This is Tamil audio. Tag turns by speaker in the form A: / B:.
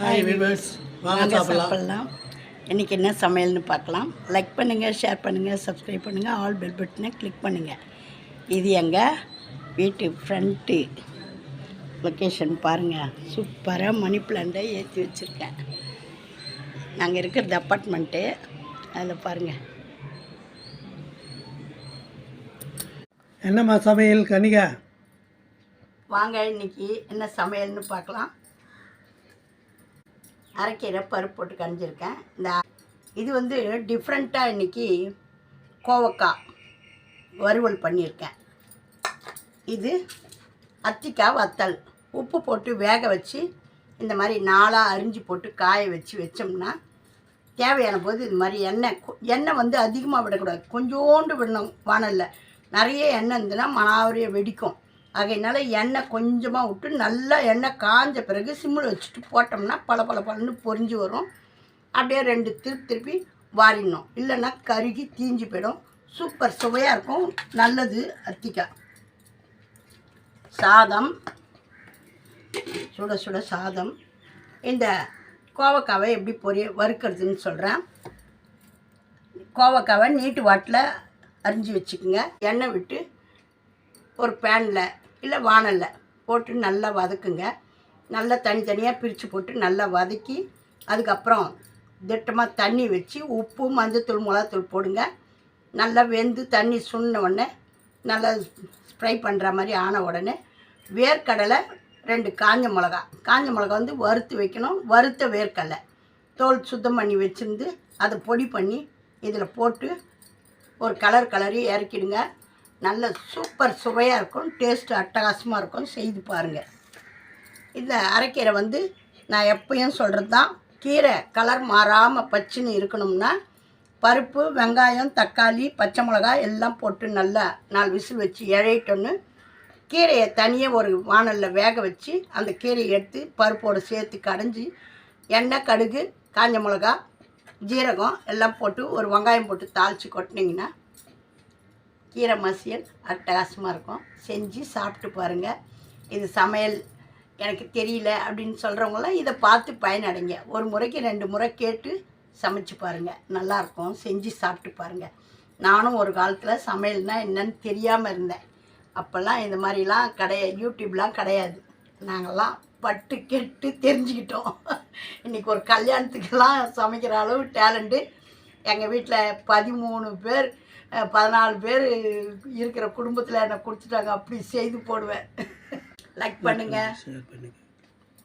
A: ஹாய் விவர்ஸ் வாங்க சாப்பிட்லாம்.
B: இன்றைக்கி என்ன சமையல்னு பார்க்கலாம். லைக் பண்ணுங்கள் ஷேர் பண்ணுங்கள் சப்ஸ்கிரைப் பண்ணுங்கள் ஆல் பெல் பட்டனை கிளிக் பண்ணுங்கள் இது எங்கள் வீட்டு ஃப்ரண்ட்டு லொக்கேஷன் பாருங்கள் சூப்பராக மணி பிளான்ட்டை ஏற்றி வச்சுருக்கேன். நாங்கள் இருக்கிறது அப்பார்ட்மெண்ட்டு அதில் பாருங்கள்
A: என்னம்மா சமையல் கனிகா?
B: வாங்க இன்னைக்கு என்ன சமையல்னு பார்க்கலாம். அரைக்கீரை பருப்பு போட்டு கஞ்சிருக்கேன் இந்த இது வந்து டிஃப்ரெண்ட்டாக இன்னைக்கு கோவக்காய் வறுவல் பண்ணியிருக்கேன். இது அத்திக்காய் வத்தல். உப்பு போட்டு வேக வச்சு இந்த மாதிரி நாளாக அரிஞ்சு போட்டு காய வச்சு வச்சோம்னா தேவையான போது இது மாதிரி எண்ணெய் எண்ணெய் வந்து அதிகமாக விடக்கூடாது. கொஞ்சோண்டு விடணும் வானலில். நிறைய எண்ணெய் இருந்ததுன்னா மனாவரியை வெடிக்கும். ஆகையினால எண்ணெய் கொஞ்சமாக விட்டு நல்லா எண்ணெய் காஞ்ச பிறகு சிம்மில் வச்சுட்டு போட்டோம்னா பல பல பலன்னு பொரிஞ்சு வரும். அப்படியே ரெண்டு திருப்பி திருப்பி வாரிடணும். இல்லைன்னா கருகி தீஞ்சு போயிடும். சூப்பர். சுவையாக இருக்கும். நல்லது. அத்திக்காய் சாதம். சுட சுட சாதம். இந்த கோவக்காவை எப்படி பொரிய வறுக்கிறதுன்னு சொல்கிறேன் கோவக்காவை நீட்டு வாட்டில் அரிஞ்சு வச்சுக்கோங்க. எண்ணெய் விட்டு ஒரு பேனில் இல்லை வானலில். போட்டு நல்லா வதக்குங்க. நல்லா தனித்தனியாக பிரித்து போட்டு நல்லா வதக்கி அதுக்கப்புறம் திட்டமாக தண்ணி வச்சு உப்பு மஞ்சத்தூள் மிளகாத்தூள் போடுங்க. நல்லா வெந்து தண்ணி சுண்ண உடனே நல்லா ஸ்ப்ரை பண்ணுற மாதிரி ஆன உடனே வேர்க்கடலை ரெண்டு காஞ்ச மிளகா. காஞ்ச மிளகா வந்து வறுத்து வைக்கணும். வறுத்த வேர்க்கடலை. தோல் சுத்தம் பண்ணி வச்சுருந்து அதை பொடி பண்ணி இதில் போட்டு ஒரு கலர் கலரி இறக்கிடுங்க. நல்ல சூப்பர் சுவையாக இருக்கும் டேஸ்ட்டு அட்டகாசமாக இருக்கும். செய்து பாருங்கள் இந்த அரைக்கீரை வந்து நான் எப்பயும் சொல்கிறது தான் கீரை கலர் மாறாமல் பச்சுன்னு இருக்கணும்னா பருப்பு வெங்காயம் தக்காளி பச்சை மிளகாய் எல்லாம் போட்டு நல்லா நாலு விசில் வச்சு இழையிட்டோன்னு கீரையை தனியாக ஒரு வானலில் வேக வச்சு அந்த கீரையை எடுத்து பருப்போடு சேர்த்து கடைஞ்சி எண்ணெய் கடுகு காஞ்ச மிளகா ஜீரகம் எல்லாம் போட்டு ஒரு வெங்காயம் போட்டு தாளித்து கொட்டினீங்கன்னா கீரை மசியல் அட்டகாசமாக இருக்கும். செஞ்சு சாப்பிட்டு பாருங்கள் இது சமையல் எனக்கு தெரியல அப்படின்னு சொல்கிறவங்களாம் இதை பார்த்து பயனடைங்க. ஒரு முறைக்கு ரெண்டு முறை கேட்டு சமைச்சு பாருங்கள் நல்லாயிருக்கும் செஞ்சு சாப்பிட்டு பாருங்கள் நானும் ஒரு காலத்தில் சமையல்னால் என்னன்னு தெரியாமல் இருந்தேன். அப்போல்லாம் இந்த மாதிரிலாம் கிடையாது யூடியூப்லாம் கிடையாது. நாங்கள்லாம் பட்டு கெட்டு தெரிஞ்சுக்கிட்டோம். இன்றைக்கி ஒரு கல்யாணத்துக்கெல்லாம் சமைக்கிற அளவு டேலண்ட்டு எங்கள் வீட்டில் பதிமூணு பேர் பதினாலு பேர் இருக்கிற குடும்பத்தில் என்னை கொடுத்துட்டாங்க அப்படி செய்து போடுவேன். லைக் பண்ணுங்கள்
A: ஷேர் பண்ணுங்க.